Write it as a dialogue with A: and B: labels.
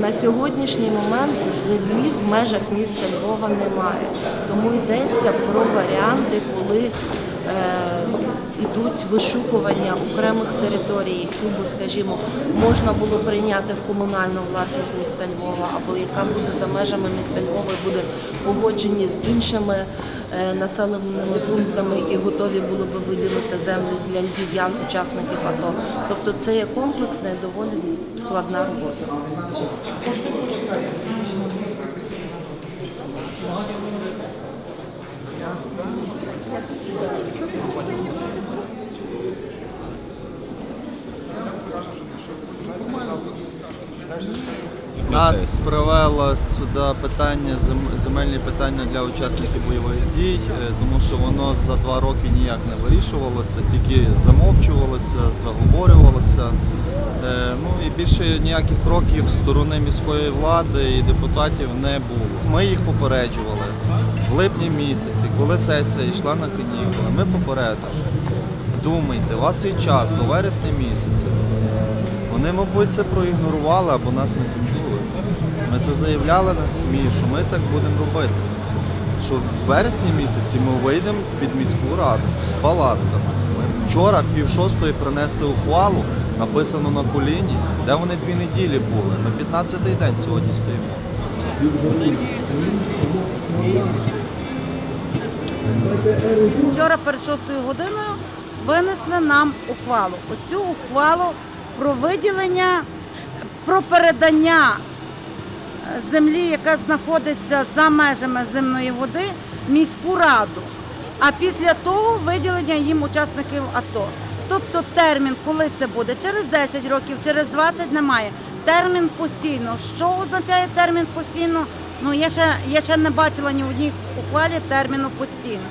A: На сьогоднішній момент землі в межах міста Львова немає. Тому йдеться про варіанти, коли ідуть вишукування окремих територій, які б, скажімо, можна було прийняти в комунальну власність міста Львова, або яка буде за межами міста Львова буде погоджені з іншими е, населеними пунктами, які готові були би виділити землю для львів'ян, учасників АТО. Тобто це є комплексна і доволі складна робота.
B: Нас привело сюди питання, зем- земельні питання для учасників бойових дій, е, тому що воно за два роки ніяк не вирішувалося, тільки замовчувалося, заговорювалося. Е, Ну і більше ніяких кроків сторони міської влади і депутатів не було. Ми їх попереджували в липні місяці, коли сесія йшла на канікули. Ми попередили. Думайте, у вас є час до вересня місяця. Вони, мабуть, це проігнорували або нас не почули. Ми це заявляли на СМІ, що ми так будемо робити. Що в вересні місяці ми вийдемо під міську раду з палатками. Ми вчора пів шостої принесли ухвалу, написану на коліні, де вони дві неділі були. Ми 15-й день сьогодні стоїмо.
C: Вчора перед шостою годиною винесли нам ухвалу. Оцю ухвалу про виділення, про передання е, землі, яка знаходиться за межами земної води, міську раду. А після того виділення їм учасників АТО. Тобто термін, коли це буде, через 10 років, через 20 немає. Термін постійно. Що означає термін постійно? Ну я ще я ще не бачила ні в одній ухвалі терміну постійно.